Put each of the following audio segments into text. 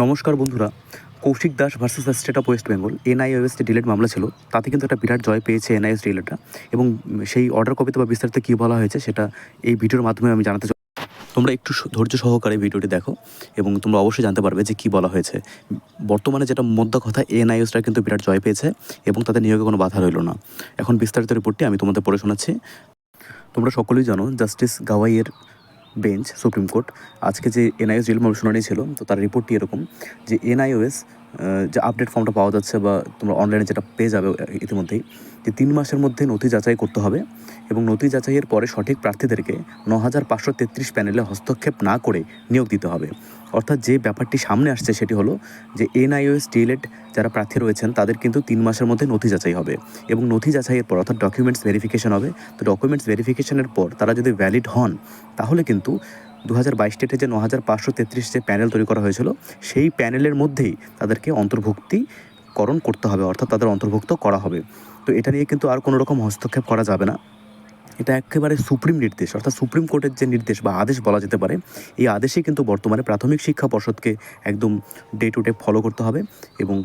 নমস্কার বন্ধুরা। Koushik Das versus the state of West Bengal NIOS যে ডিলেট মামলা ছিল। তাতে কিন্তু একটা বিরাট জয় পেয়েছে এনআইএস ডিলেটটা এবং সেই অর্ডার কপিতে বা বিস্তারিত কী বলা হয়েছে সেটা এই ভিডিওর মাধ্যমে আমি জানাতে চাই। তোমরা একটু ধৈর্য সহকারে ভিডিওটি দেখো এবং তোমরা অবশ্যই জানতে পারবে যে কী বলা হয়েছে। বর্তমানে যেটা মোদ্দা কথা এনআইএসটা কিন্তু বিরাট জয় পেয়েছে এবং তাদের নিয়োগে কোনো বাধা রইল না। এখন বিস্তারিত রিপোর্টটি আমি তোমাদের পড়ে শোনাচ্ছি। তোমরা সকলেই জানো জাস্টিস গাওয়াইয়ের বেঞ্চ, সুপ্রিম কোর্ট। আজকে যে এনআইএস জেল মামলা শুনানি ছিল, তো তার রিপোর্টটি এরকম যে, এনআইওএস যে আপডেট ফর্মটা পাওয়া যাচ্ছে বা তোমরা অনলাইনে যেটা পেয়ে যাবে ইতিমধ্যেই, যে তিন মাসের মধ্যে নথি যাচাই করতে হবে এবং নথি যাচাইয়ের পরে সঠিক প্রার্থীদেরকে ন হাজার পাঁচশো তেত্রিশ প্যানেলে হস্তক্ষেপ না করে নিয়োগ দিতে হবে। অর্থাৎ যে ব্যাপারটি সামনে আসছে সেটি হলো যে এনআইওএস, ডিএলএড যারা প্রার্থী রয়েছেন, তাদের কিন্তু তিন মাসের মধ্যে নথি যাচাই হবে এবং নথি যাচাইয়ের পর, অর্থাৎ ডকুমেন্টস ভেরিফিকেশন হবে। তো ডকুমেন্টস ভেরিফিকেশনের পর তারা যদি ভ্যালিড হন, তাহলে কিন্তু দু হাজার বাইশ ডেটে যে ন হাজার পাঁচশো তেত্রিশ যে প্যানেল তৈরি করা হয়েছিল, সেই প্যানেলের মধ্যেই তাদেরকে অন্তর্ভুক্তিকরণ করতে হবে, অর্থাৎ তাদের অন্তর্ভুক্ত করা হবে। তো এটা নিয়ে কিন্তু আর কোনো রকম হস্তক্ষেপ করা যাবে না। এটা একেবারে সুপ্রিম নির্দেশ, অর্থাৎ সুপ্রিম কোর্টের যে নির্দেশ বা আদেশ বলা যেতে পারে, এই আদেশে কিন্তু বর্তমানে প্রাথমিক শিক্ষা পর্ষদকে একদম ডে টু ডে ফলো করতে হবে এবং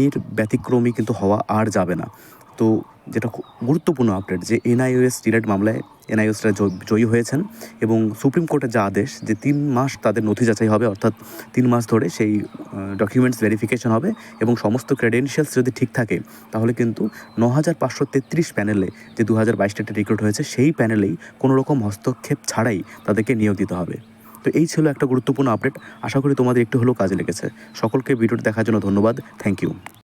এর ব্যতিক্রমী কিন্তু হওয়া আর যাবে না। তো যেটা গুরুত্বপূর্ণ আপডেট যে এনআইওএস ডিলেট মামলায় এনআইওএসরা জয়ী হয়েছেন এবং সুপ্রিম কোর্টের যা আদেশ যে তিন মাস তাদের নথি যাচাই হবে, অর্থাৎ তিন মাস ধরে সেই ডকুমেন্টস ভেরিফিকেশন হবে এবং সমস্ত ক্রেডেনশিয়ালস যদি ঠিক থাকে, তাহলে কিন্তু ন হাজার পাঁচশো তেত্রিশ প্যানেলে যে দু হাজার বাইশ ডেটে রিক্রুট হয়েছে, সেই প্যানেলেই কোনো রকম হস্তক্ষেপ ছাড়াই তাদেরকে নিয়োগ দিতে হবে। তো এই ছিল একটা গুরুত্বপূর্ণ আপডেট আশা করি তোমাদের একটু হলেও কাজে লেগেছে। সকলকে ভিডিওটি দেখার জন্য ধন্যবাদ। Thank you